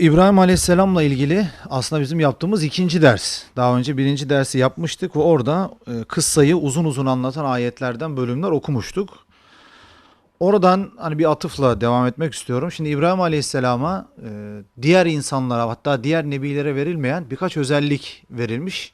İbrahim Aleyhisselam'la ilgili aslında bizim yaptığımız ikinci ders. Daha önce birinci dersi yapmıştık ve orada e, kıssayı uzun uzun anlatan ayetlerden bölümler okumuştuk. Oradan hani bir atıfla devam etmek istiyorum. Şimdi İbrahim Aleyhisselam'a e, diğer insanlara hatta diğer nebilere verilmeyen birkaç özellik verilmiş.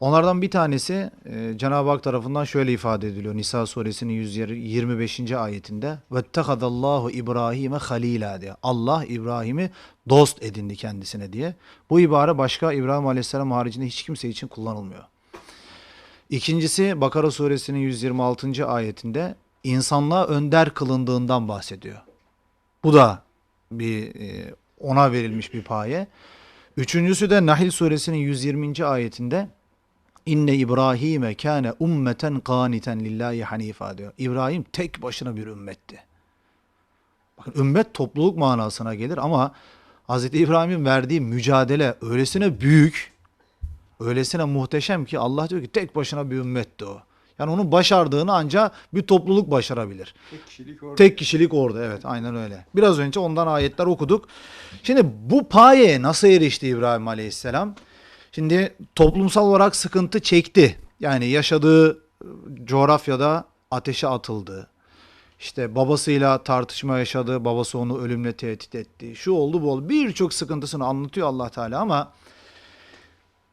Onlardan bir tanesi e, Cenab-ı Hak tarafından şöyle ifade ediliyor. Nisa suresinin 125. ayetinde. Vettekadallahu İbrahim'e halila diye. Allah İbrahim'i dost edindi kendisine diye. Bu ibare başka İbrahim Aleyhisselam haricinde hiç kimse için kullanılmıyor. İkincisi Bakara suresinin 126. ayetinde insanlığa önder kılındığından bahsediyor. Bu da bir e, ona verilmiş bir paye. Üçüncüsü de Nahil suresinin 120. ayetinde İnne İbrahim'e kâne ummeten qâniten lillahi hanifa diyor. İbrahim tek başına bir ümmetti. Bakın ümmet topluluk manasına gelir ama Hz. İbrahim'in verdiği mücadele öylesine büyük, öylesine muhteşem ki Allah diyor ki tek başına bir ümmetti o. Yani onun başardığını ancak bir topluluk başarabilir. Tek kişilik orada. Tek kişilik orada evet aynen öyle. Biraz önce ondan ayetler okuduk. Şimdi bu payeye nasıl erişti İbrahim Aleyhisselam? Şimdi toplumsal olarak sıkıntı çekti. Yani yaşadığı e, coğrafyada ateşe atıldı. İşte babasıyla tartışma yaşadı. Babası onu ölümle tehdit etti. Şu oldu bu oldu. Birçok sıkıntısını anlatıyor Allah Teala ama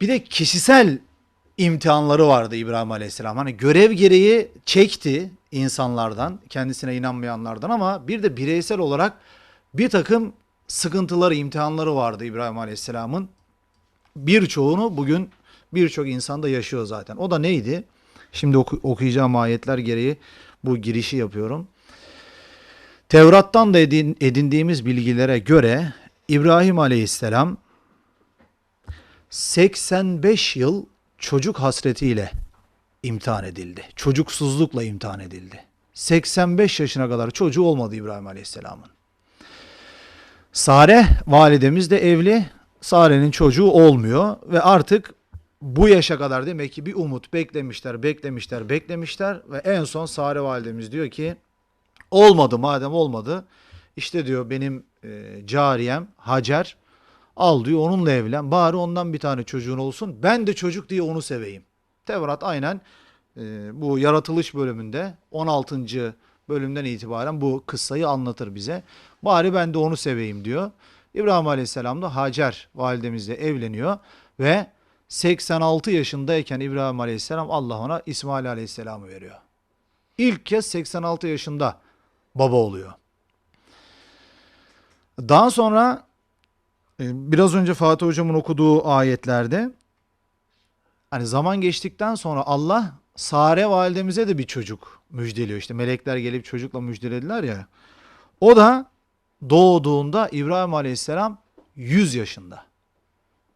bir de kişisel imtihanları vardı İbrahim Aleyhisselam. Hani görev gereği çekti insanlardan, kendisine inanmayanlardan ama bir de bireysel olarak bir takım sıkıntıları, imtihanları vardı İbrahim Aleyhisselam'ın. Birçoğunu bugün birçok insanda yaşıyor zaten. O da neydi? Şimdi oku- okuyacağım ayetler gereği bu girişi yapıyorum. Tevrat'tan da edin- edindiğimiz bilgilere göre İbrahim Aleyhisselam 85 yıl çocuk hasretiyle imtihan edildi. Çocuksuzlukla imtihan edildi. 85 yaşına kadar çocuğu olmadı İbrahim Aleyhisselam'ın. Sare validemiz de evli. Sare'nin çocuğu olmuyor ve artık bu yaşa kadar demek ki bir umut beklemişler, beklemişler, beklemişler ve en son Sare validemiz diyor ki olmadı madem olmadı işte diyor benim e, cariyem Hacer al diyor onunla evlen bari ondan bir tane çocuğun olsun ben de çocuk diye onu seveyim. Tevrat aynen e, bu yaratılış bölümünde 16. bölümden itibaren bu kıssayı anlatır bize. Bari ben de onu seveyim diyor. İbrahim Aleyhisselam da Hacer validemizle evleniyor ve 86 yaşındayken İbrahim Aleyhisselam Allah ona İsmail Aleyhisselam'ı veriyor. İlk kez 86 yaşında baba oluyor. Daha sonra e, biraz önce Fatih Hocam'ın okuduğu ayetlerde hani zaman geçtikten sonra Allah Sare validemize de bir çocuk müjdeliyor. İşte melekler gelip çocukla müjdelediler ya. O da doğduğunda İbrahim Aleyhisselam 100 yaşında.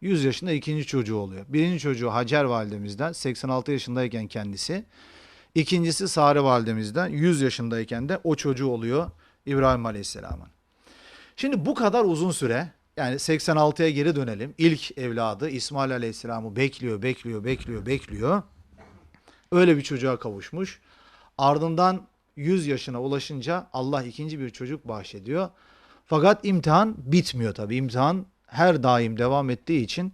100 yaşında ikinci çocuğu oluyor. Birinci çocuğu Hacer validemizden 86 yaşındayken kendisi. İkincisi Sare validemizden 100 yaşındayken de o çocuğu oluyor İbrahim Aleyhisselam'ın. Şimdi bu kadar uzun süre yani 86'ya geri dönelim. İlk evladı İsmail Aleyhisselam'ı bekliyor, bekliyor, bekliyor, bekliyor. Öyle bir çocuğa kavuşmuş. Ardından 100 yaşına ulaşınca Allah ikinci bir çocuk bahşediyor. Fakat imtihan bitmiyor tabii. İmtihan her daim devam ettiği için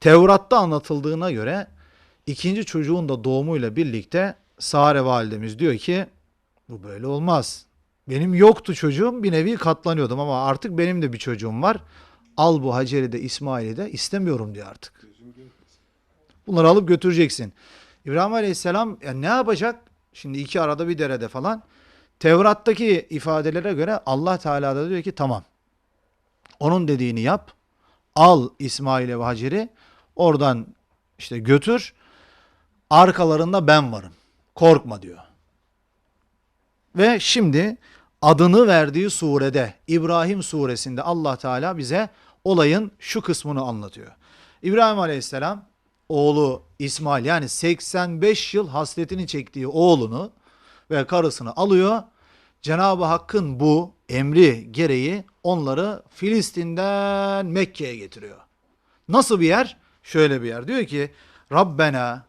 Tevrat'ta anlatıldığına göre ikinci çocuğun da doğumuyla birlikte Sare validemiz diyor ki bu böyle olmaz. Benim yoktu çocuğum bir nevi katlanıyordum ama artık benim de bir çocuğum var. Al bu Hacer'i de İsmail'i de istemiyorum diyor artık. Bunları alıp götüreceksin. İbrahim Aleyhisselam ya ne yapacak? Şimdi iki arada bir derede falan. Tevrat'taki ifadelere göre Allah Teala da diyor ki tamam. Onun dediğini yap. Al İsmail'e ve Hacer'i oradan işte götür. Arkalarında ben varım. Korkma diyor. Ve şimdi adını verdiği surede İbrahim suresinde Allah Teala bize olayın şu kısmını anlatıyor. İbrahim Aleyhisselam oğlu İsmail yani 85 yıl hasretini çektiği oğlunu ve karısını alıyor. Cenab-ı Hakk'ın bu emri gereği onları Filistin'den Mekke'ye getiriyor. Nasıl bir yer? Şöyle bir yer. Diyor ki Rabbena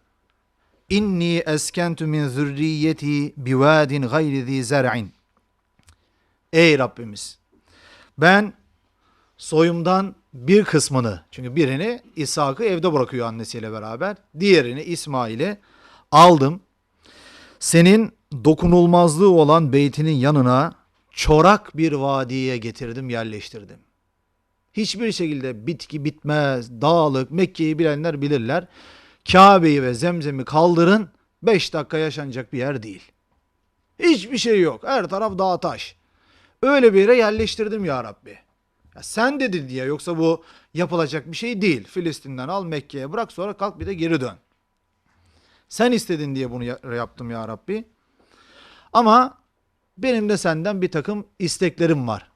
inni eskentu min zürriyeti bivadin gayri zi zer'in. Ey Rabbimiz ben soyumdan bir kısmını çünkü birini İshak'ı evde bırakıyor annesiyle beraber. Diğerini İsmail'i aldım. Senin dokunulmazlığı olan beytinin yanına çorak bir vadiye getirdim yerleştirdim. Hiçbir şekilde bitki bitmez, dağlık, Mekke'yi bilenler bilirler. Kabe'yi ve Zemzem'i kaldırın 5 dakika yaşanacak bir yer değil. Hiçbir şey yok. Her taraf dağ taş. Öyle bir yere yerleştirdim ya Rabbi. Ya sen dedin diye yoksa bu yapılacak bir şey değil. Filistin'den al Mekke'ye bırak sonra kalk bir de geri dön. Sen istedin diye bunu ya- yaptım ya Rabbi. Ama benim de senden bir takım isteklerim var.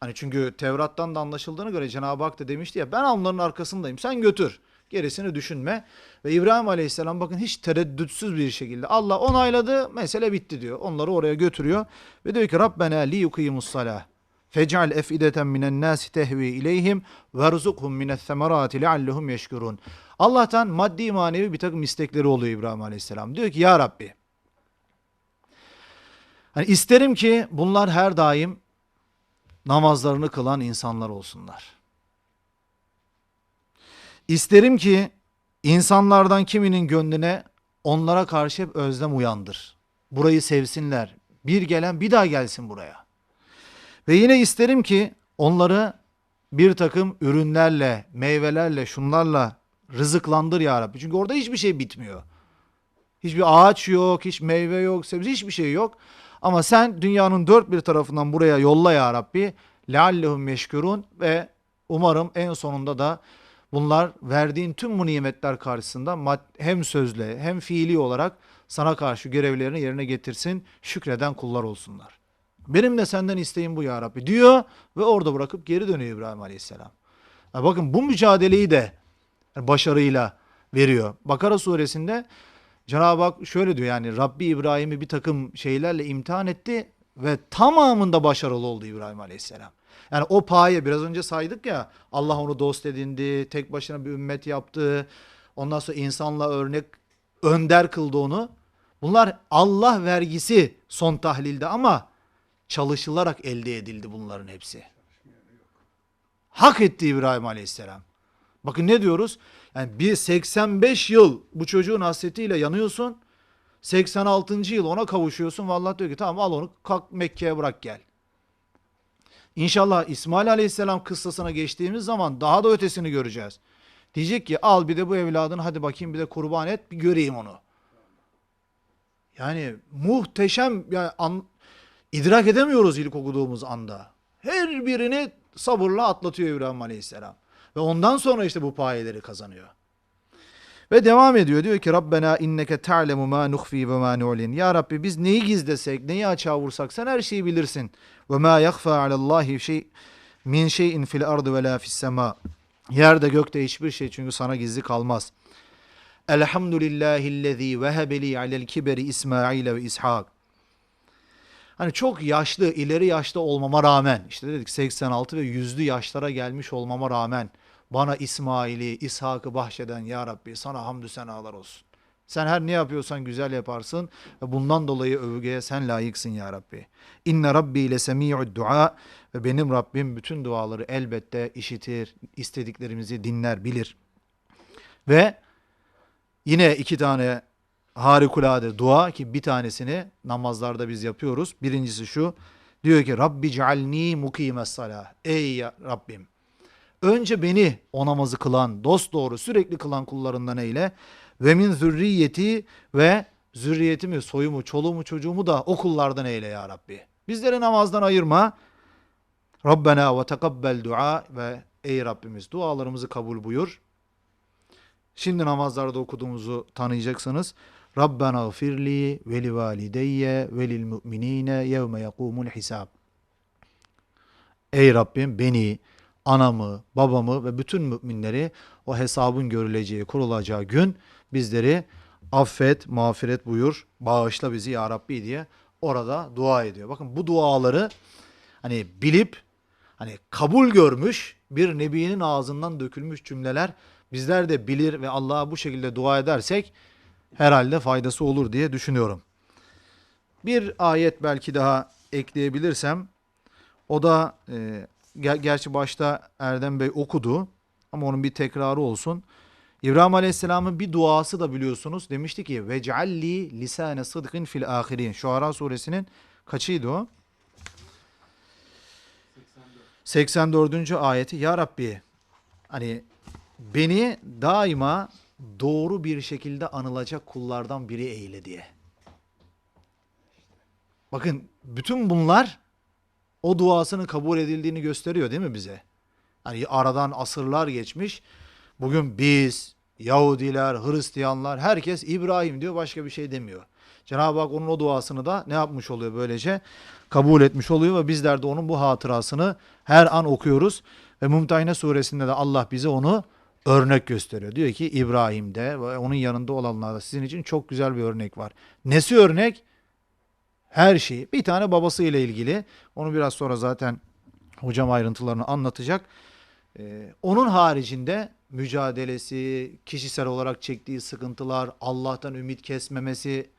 Hani çünkü Tevrat'tan da anlaşıldığına göre Cenab-ı Hak da demişti ya ben onların arkasındayım sen götür. Gerisini düşünme. Ve İbrahim Aleyhisselam bakın hiç tereddütsüz bir şekilde Allah onayladı mesele bitti diyor. Onları oraya götürüyor ve diyor ki Rabbena li yukimus salah. Fec'al efideten minen nasi tehvi ileyhim verzukhum mine's semerati leallehum yeşkurun. Allah'tan maddi manevi bir takım istekleri oluyor İbrahim Aleyhisselam. Diyor ki ya Rabbi hani isterim ki bunlar her daim namazlarını kılan insanlar olsunlar. İsterim ki insanlardan kiminin gönlüne onlara karşı hep özlem uyandır. Burayı sevsinler. Bir gelen bir daha gelsin buraya. Ve yine isterim ki onları bir takım ürünlerle, meyvelerle, şunlarla rızıklandır ya Rabbi. Çünkü orada hiçbir şey bitmiyor. Hiçbir ağaç yok, hiç meyve yok, sebze hiçbir şey yok. Ama sen dünyanın dört bir tarafından buraya yolla ya Rabbi. Leallehum meşkurun ve umarım en sonunda da bunlar verdiğin tüm bu nimetler karşısında hem sözle hem fiili olarak sana karşı görevlerini yerine getirsin, şükreden kullar olsunlar. Benim de senden isteğim bu ya Rabbi diyor ve orada bırakıp geri dönüyor İbrahim Aleyhisselam. Ya bakın bu mücadeleyi de başarıyla veriyor. Bakara suresinde Cenab-ı Hak şöyle diyor yani Rabbi İbrahim'i bir takım şeylerle imtihan etti ve tamamında başarılı oldu İbrahim Aleyhisselam. Yani o paye biraz önce saydık ya Allah onu dost edindi, tek başına bir ümmet yaptı. Ondan sonra insanla örnek önder kıldı onu. Bunlar Allah vergisi son tahlilde ama çalışılarak elde edildi bunların hepsi. Hak etti İbrahim Aleyhisselam. Bakın ne diyoruz? Yani bir 85 yıl bu çocuğun hasretiyle yanıyorsun. 86. yıl ona kavuşuyorsun. Vallahi diyor ki tamam al onu kalk Mekke'ye bırak gel. İnşallah İsmail Aleyhisselam kıssasına geçtiğimiz zaman daha da ötesini göreceğiz. Diyecek ki al bir de bu evladını hadi bakayım bir de kurban et bir göreyim onu. Yani muhteşem yani an, idrak edemiyoruz ilk okuduğumuz anda. Her birini sabırla atlatıyor İbrahim Aleyhisselam. Ve ondan sonra işte bu payeleri kazanıyor. Ve devam ediyor. Diyor ki Rabbena inneke ta'lemu ma nukhfi ve ma nu'lin. Ya Rabbi biz neyi gizlesek, neyi açığa vursak sen her şeyi bilirsin. Ve ma yakhfa alallahi şey min şeyin fil ardı ve la fis sema. Yerde gökte hiçbir şey çünkü sana gizli kalmaz. Elhamdülillahillezî vehebeli alel kiberi İsmail ve İshak. Hani çok yaşlı, ileri yaşta olmama rağmen, işte dedik 86 ve yüzlü yaşlara gelmiş olmama rağmen bana İsmail'i, İshak'ı bahşeden ya Rabbi sana hamdü senalar olsun. Sen her ne yapıyorsan güzel yaparsın ve bundan dolayı övgüye sen layıksın ya Rabbi. İnne Rabbi ile semi'ud dua ve benim Rabbim bütün duaları elbette işitir, istediklerimizi dinler, bilir. Ve yine iki tane harikulade dua ki bir tanesini namazlarda biz yapıyoruz. Birincisi şu. Diyor ki Rabbi cealni mukimes salah. Ey Rabbim. Önce beni o namazı kılan, dost doğru sürekli kılan kullarından eyle. Ve min zürriyeti ve zürriyetimi, soyumu, çoluğumu, çocuğumu da o kullardan eyle ya Rabbi. Bizleri namazdan ayırma. Rabbena ve tekabbel dua ve ey Rabbimiz dualarımızı kabul buyur. Şimdi namazlarda okuduğumuzu tanıyacaksınız. Rabbena gfirli ve li valideyye ve lil mu'minine yevme yekumul hisab. Ey Rabbim beni, anamı, babamı ve bütün müminleri o hesabın görüleceği, kurulacağı gün bizleri affet, mağfiret buyur, bağışla bizi ya Rabbi diye orada dua ediyor. Bakın bu duaları hani bilip hani kabul görmüş bir nebinin ağzından dökülmüş cümleler bizler de bilir ve Allah'a bu şekilde dua edersek herhalde faydası olur diye düşünüyorum. Bir ayet belki daha ekleyebilirsem o da e, ger- gerçi başta Erdem Bey okudu ama onun bir tekrarı olsun. İbrahim Aleyhisselam'ın bir duası da biliyorsunuz demişti ki ve cealli lisane sıdkın fil ahirin. Şuara suresinin kaçıydı o? 84. ayeti Ya Rabbi hani beni daima doğru bir şekilde anılacak kullardan biri eyle diye. Bakın bütün bunlar o duasının kabul edildiğini gösteriyor değil mi bize? Hani aradan asırlar geçmiş. Bugün biz, Yahudiler, Hristiyanlar herkes İbrahim diyor başka bir şey demiyor. Cenab-ı Hak onun o duasını da ne yapmış oluyor böylece? Kabul etmiş oluyor ve bizler de onun bu hatırasını her an okuyoruz. Ve Mumtahine suresinde de Allah bize onu örnek gösteriyor. Diyor ki İbrahim'de ve onun yanında olanlarda sizin için çok güzel bir örnek var. Nesi örnek? Her şeyi. Bir tane babası ile ilgili. Onu biraz sonra zaten hocam ayrıntılarını anlatacak. Ee, onun haricinde mücadelesi, kişisel olarak çektiği sıkıntılar, Allah'tan ümit kesmemesi.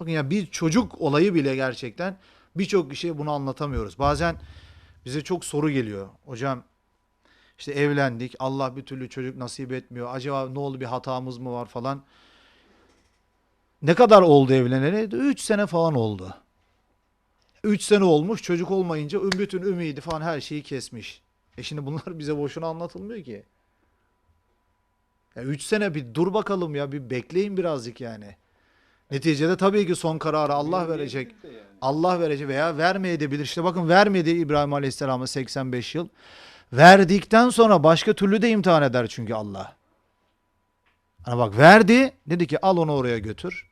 Bakın ya bir çocuk olayı bile gerçekten birçok kişiye bunu anlatamıyoruz. Bazen bize çok soru geliyor. Hocam işte evlendik, Allah bir türlü çocuk nasip etmiyor. Acaba ne oldu bir hatamız mı var falan. Ne kadar oldu evleneli? 3 sene falan oldu. 3 sene olmuş çocuk olmayınca bütün ümidi falan her şeyi kesmiş. E şimdi bunlar bize boşuna anlatılmıyor ki. Ya 3 sene bir dur bakalım ya bir bekleyin birazcık yani. Neticede tabii ki son kararı Allah verecek. Allah verecek veya vermeyebilir. İşte bakın vermedi İbrahim Aleyhisselam'a 85 yıl. Verdikten sonra başka türlü de imtihan eder çünkü Allah. Hani bak verdi dedi ki al onu oraya götür.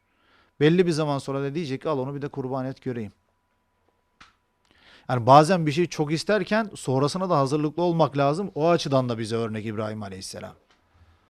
Belli bir zaman sonra da diyecek ki al onu bir de kurban et göreyim. Yani bazen bir şey çok isterken sonrasına da hazırlıklı olmak lazım. O açıdan da bize örnek İbrahim Aleyhisselam.